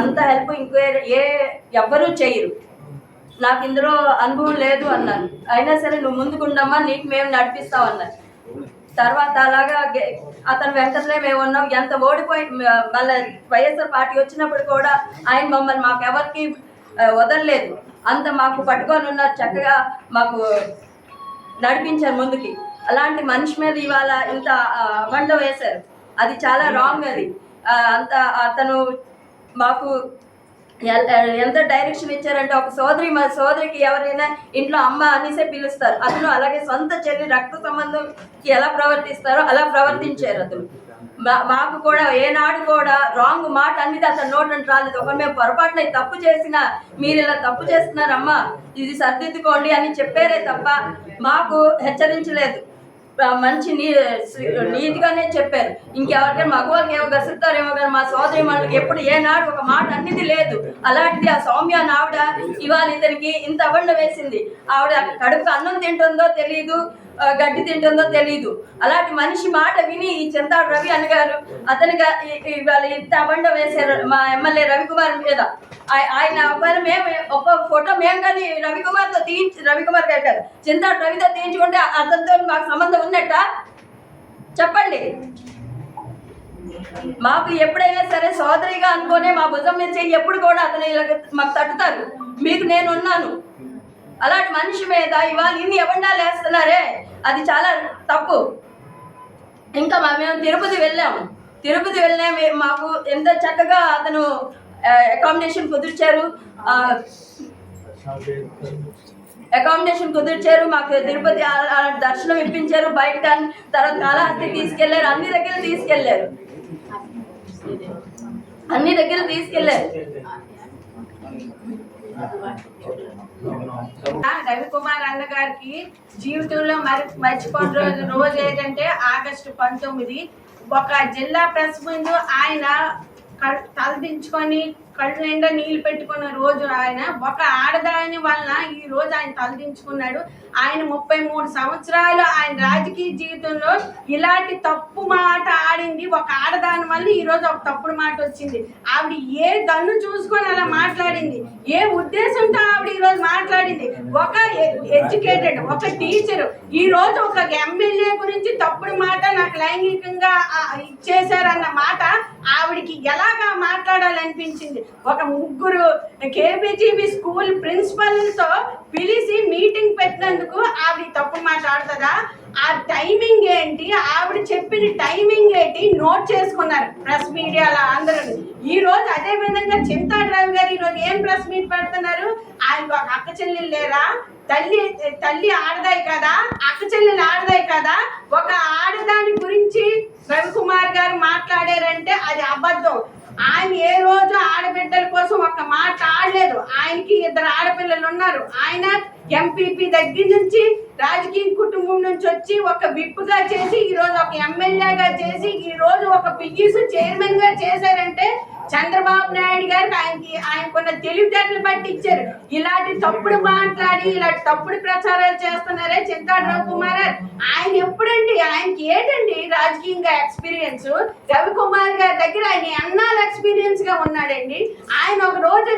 Speaker 6: అంత హెల్ప్ ఇంకో ఏ ఎవ్వరూ చేయరు. నాకు ఇందులో అనుభవం లేదు అన్నాను. అయినా సరే నువ్వు ముందుకుండమ్మా నీకు మేము నడిపిస్తామన్నాను తర్వాత అలాగా అతను వెంటనే మేము ఉన్నాం. ఎంత ఓడిపోయి మళ్ళీ వైఎస్ఆర్ పార్టీ వచ్చినప్పుడు కూడా ఆయన మమ్మల్ని మాకు ఎవరికి వదలలేదు. అంత మాకు పట్టుకొని ఉన్నారు. చక్కగా మాకు నడిపించారు ముందుకి. అలాంటి మనిషి మీద ఇవాళ ఇంత ఆ, వేశారు. అది చాలా రాంగ్ అది. అంత అతను మాకు ఎంత డైరెక్షన్ ఇచ్చారంటే ఒక సోదరి మా సోదరికి ఎవరైనా ఇంట్లో అమ్మ అనేసే పిలుస్తారు. అతను అలాగే సొంత చెల్లి రక్త సంబంధంకి ఎలా ప్రవర్తిస్తారో అలా ప్రవర్తించారు అతను. మా- మాకు కూడా ఏనాడు కూడా రాంగ్ మాట అనేది అతను నోట్ అంటే రాలేదు. ఒక మేము పొరపాటున తప్పు చేసినా మీరు ఇలా తప్పు చేస్తున్నారమ్మా ఇది సర్దిద్దుకోండి అని చెప్పారే తప్ప మాకు హెచ్చరించలేదు. మంచి నీ చెప్పారు. ఇంకెవరికైనా మగవాళ్ళకి ఏమో గసురుతారేమో కానీ మా సోదరి మనకి ఎప్పుడు ఏనాడు ఒక మాట అన్నిది లేదు. అలాంటిది ఆ సౌమ్య అని ఆవిడ ఇవాళ ఇతనికి ఇంత అవండ వేసింది. ఆవిడ కడుపు అన్నం తింటుందో తెలియదు గడ్డి తింటుందో తెలియదు అలాంటి మనిషి మాట విని ఈ చింతాడు రవి అన్నగారు అతనిగా ఈ- ఇవాళ ఇంత అబండ వేశారు మా ఎమ్మెల్యే రవికుమార్ మీద. ఆయ- ఆయన ఒకవేళ మేము ఒక ఫోటో మేము కానీ రవికుమార్తో తీయించి రవికుమార్ గారు కాదు చింతాడు రవితో తీయించుకుంటే అతనితో మాకు సంబంధం ఉన్నట్ట? చెప్పండి. మాకు ఎప్పుడైనా సరే సోదరిగా అనుకోనే మా భుజం మీద చెయ్యి ఎప్పుడు కూడా అతను ఇలా మాకు తట్టుతారు. మీకు నేను ఉన్నాను. అలాంటి మనిషి మీద ఇవాళ ఇన్ని ఎవండాలు లేస్తున్నారే అది చాలా తప్పు. ఇంకా మేము తిరుపతి వెళ్ళాము. తిరుపతి వెళ్ళే మాకు ఎంత చక్కగా అతను అకామిడేషన్ కుదిర్చారు. అకామిడేషన్ కుదిర్చారు. మాకు తిరుపతి దర్శనం ఇప్పించారు. బయట తర్వాత కాళహస్తి తీసుకెళ్ళారు. అన్ని దగ్గర తీసుకెళ్ళారు. అన్ని దగ్గర తీసుకెళ్ళారు.
Speaker 7: రవికుమార్ అన్న గారికి జీవితంలో మరి మర్చిపోయిన రోజు రోజు ఏంటంటే ఆగస్టు పంతొమ్మిది. ఒక జిల్లా ప్రెస్ ముందు ఆయన తలదించుకొని కళ్ళు నిండా నీళ్ళు పెట్టుకున్న రోజు ఆయన ఒక ఆడదాని వలన ఈ రోజు ఆయన తలదించుకున్నాడు ఆయన ముప్పై మూడు సంవత్సరాలు ఆయన రాజకీయ జీవితంలో ఇలాంటి తప్పు మాట ఆడింది. ఒక ఆడదాని వల్ల ఈ రోజు ఒక తప్పుడు మాట వచ్చింది. ఆవిడ ఏ దన్ను చూసుకొని అలా మాట్లాడింది? ఏ ఉద్దేశంతో ఆవిడ ఈ రోజు మాట్లాడింది? ఒక ఎడ్యుకేటెడ్ ఒక టీచర్. ఈ రోజు ఒక ఎమ్మెల్యే గురించి తప్పుడు మాట నాకు లైంగికంగా ఆ, ఇచ్చేశారన్న మాట ఆవిడికి ఎలాగా మాట్లాడాలనిపించింది? ఒక ముగ్గురు కేబీజీబీ స్కూల్ ప్రిన్సిపల్తో పిలిచి మీటింగ్ పెట్టినందుకు ఆవిడ తప్పు మాట్లాడుతుందా? ఆ టైమింగ్ ఏంటి? ఆవిడ చెప్పిన టైమింగ్ ఏంటి? నోట్ చేసుకున్నారు ప్రెస్ మీడియాలో అందరూ. ఈ రోజు అదే విధంగా చింతా డ్రైవ్ గారు ఈ రోజు ఏం ప్రెస్ మీట్ పెడుతున్నారు? ఆయన ఒక అక్క చెల్లెలు లేరా? తల్లి తల్లి ఆడదాయి కదా? అక్క చెల్లెలు ఆడదాయి కదా? ఒక ఆడదాని గురించి రవికుమార్ గారు మాట్లాడారంటే అది అబద్ధం. ఆయన ఏ రోజు ఆడబిడ్డల కోసం ఒక మాట ఆడలేదు. ఆయనకి ఇద్దరు ఆడపిల్లలు ఉన్నారు. ఆయన ఎంపీపీ దగ్గర నుంచి రాజకీయ కుటుంబం నుంచి వచ్చి ఒక విప్పుగా చేసి ఈ రోజు ఒక ఎమ్మెల్యేగా చేసి ఈ రోజు ఒక పిగిస్ చైర్మన్గా చేశారంటే చంద్రబాబు నాయుడు గారికి ఆయనకి ఆయనకున్న తెలివితేటలు బట్టి ఇచ్చారు ఇలాంటి తప్పుడు మాట్లాడి ఇలాంటి తప్పుడు ప్రచారాలు చేస్తున్నారే చింతాడు రవికుమార్ ఆయన ఎప్పుడండి ఆయనకి ఏంటండి రాజకీయంగా ఎక్స్పీరియన్స్ రవికుమార్ గారి దగ్గర ఆయన ఎన్నాళ్ళు ఎక్స్పీరియన్స్గా ఉన్నాడండి? ఆయన ఒక రోజు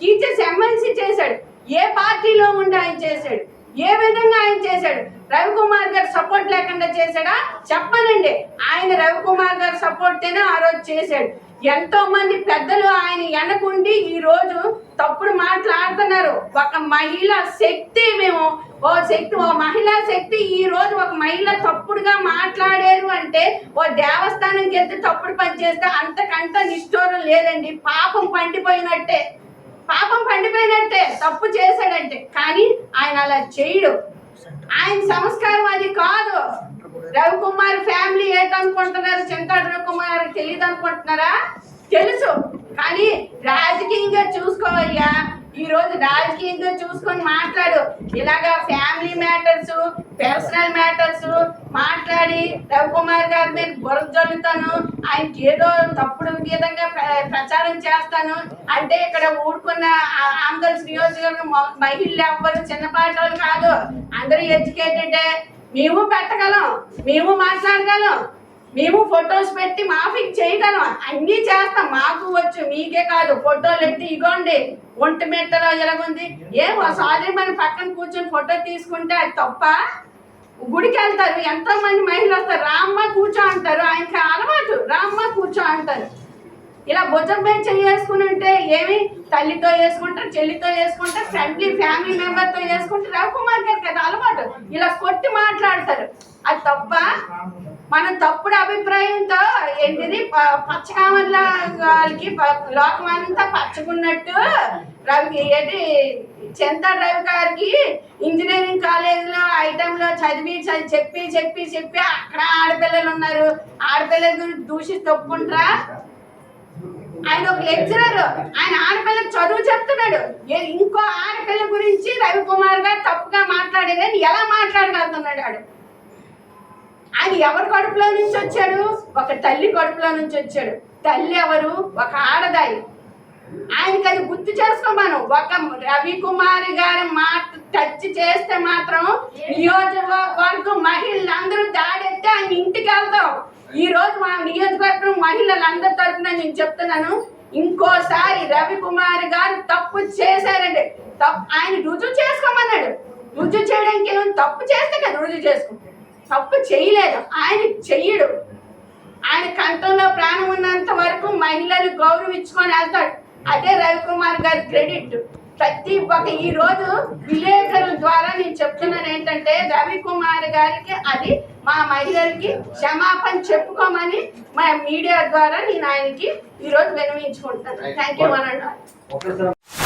Speaker 7: టీచర్స్ ఎమ్మెల్సీ చేశాడు. ఏ పార్టీలో ఉండి ఆయన చేశాడు? ఏ విధంగా ఆయన చేశాడు? రవికుమార్ గారు సపోర్ట్ లేకుండా చేశాడా? చెప్పనండి. ఆయన రవికుమార్ గారు సపోర్ట్ తేనే ఆ రోజు చేశాడు. ఎంతో మంది పెద్దలు ఆయన వెనకుండి ఈ రోజు తప్పుడు మాట్లాడుతున్నారు. ఒక మహిళ శక్తి మేము. ఓ శక్తి ఓ మహిళా శక్తి ఈ రోజు ఒక మహిళ తప్పుడుగా మాట్లాడారు అంటే ఓ దేవస్థానంకి వెళ్తే తప్పుడు పని చేస్తే అంతకంత నిష్ఠూరం లేదండి. పాపం పండిపోయినట్టే. పాపం పండిపోయినట్టే. తప్పు చేశాడంటే. కానీ ఆయన అలా చేయడు. ఆయన సంస్కారం అది కాదు. రవికుమార్ ఫ్యామిలీ ఏంటనుకుంటున్నారు చింతాడు రవికుమార్ తెలియదు అనుకుంటున్నారా? తెలుసు. కానీ రాజకీయంగా చూసుకోవయ్యా. ఈ రోజు రాజకీయంగా చూసుకొని మాట్లాడు. ఇలాగా ఫ్యామిలీ మ్యాటర్స్ పర్సనల్ మ్యాటర్స్ మాట్లాడి రవికుమార్ గారి మీద బురద జల్లుతాను. ఆయనకి ఏదో తప్పుడు విధంగా ప్ర- ప్రచారం చేస్తాను. అంటే ఇక్కడ ఊరుకున్న ఆంధ్రప్రదేశ్ నియోజకవర్గం మహిళలు ఎవ్వరు చిన్నపాటి వాళ్ళు కాదు. అందరూ ఎడ్యుకేటెడే. మేము పెట్టగలం మేము మాట్లాడగలం మేము ఫొటోస్ పెట్టి మాఫింగ్ చేయగలం. అన్నీ చేస్తాం మాకు వచ్చు మీకే కాదు. ఫోటోలు ఎట్టి ఇగోండి ఒంటి మెట్టలో ఎలాగుంది? ఏ సారీ మన పక్కన కూర్చొని ఫోటో తీసుకుంటే అది తప్ప? గుడికి వెళ్తారు ఎంతో మంది మహిళలు వస్తారు రామ్మ కూర్చో అంటారు ఆయనకి అలవాటు రామ్మ కూర్చో అంటారు. ఇలా భుజం మీద చేసుకుని ఉంటే ఏమి? తల్లితో చేసుకుంటారు చెల్లితో చేసుకుంటారు ఫ్రెండ్లీ ఫ్యామిలీ మెంబర్తో చేసుకుంటారు రవికుమార్ గారు కదా అలవాటు. ఇలా కొట్టి మాట్లాడతారు. అది తప్ప? మనం తప్పుడు అభిప్రాయంతో ఏంటిది? పచ్చకామర్ల వాళ్ళకి ప- లోకం అంతా పచ్చకున్నట్టు రవి ఏంటి? చింత రవి గారికి ఇంజనీరింగ్ కాలేజీలో ఐటెంలో చదివి చదివి చెప్పి చెప్పి చెప్పి అక్కడ ఆడపిల్లలు ఉన్నారు. ఆడపిల్లల గురించి దూషి ఒప్పుకుంటారా ఆయన ఒక లెక్చరర్ ఆయన ఆడపిల్లకి చదువు చెప్తున్నాడు. ఇంకో ఆడపిల్ల గురించి రవికుమార్ గారు తప్పుగా మాట్లాడేదని ఎలా మాట్లాడగలుగుతున్నాడు ఆడు? ఆయన ఎవరి కడుపులో నుంచి వచ్చాడు? ఒక తల్లి కడుపులో నుంచి వచ్చాడు. తల్లి ఎవరు? ఒక ఆడదాయి. ఆయనకి అది గుర్తు చేసుకోమను ఒక రవికుమారి గారి మాట టచ్ చేస్తే మాత్రం నియోజకవర్గం మహిళలందరూ దాడెత్తే ఆయన ఇంటికి వెళ్తాం. ఈ రోజు మా నియోజకవర్గం మహిళలందరి తరఫున నేను చెప్తున్నాను ఇంకోసారి రవికుమార్ గారు తప్పు చేశారండి. తప్పు ఆయన రుజువు చేసుకోమన్నాడు. రుజువు చేయడానికి ఏమైనా తప్పు చేస్తే కదా రుజువు చేసుకుంటాడు. తప్పు చేయలేదు. ఆయన చెయ్యడు. ఆయన కంఠంలో ప్రాణం ఉన్నంత వరకు మహిళలు గౌరవించుకొని వెళ్తాడు. అదే రవికుమార్ గారి క్రెడిట్. ప్రతి ఒక్క ఈ రోజు విలేకరుల ద్వారా నేను చెప్తున్నాను ఏంటంటే రవికుమార్ గారికి అది మా మహిళలకి క్షమాపణ చెప్పుకోమని మా మీడియా ద్వారా నేను ఆయనకి ఈరోజు వినవించుకుంటాను థ్యాంక్ యూ అనండి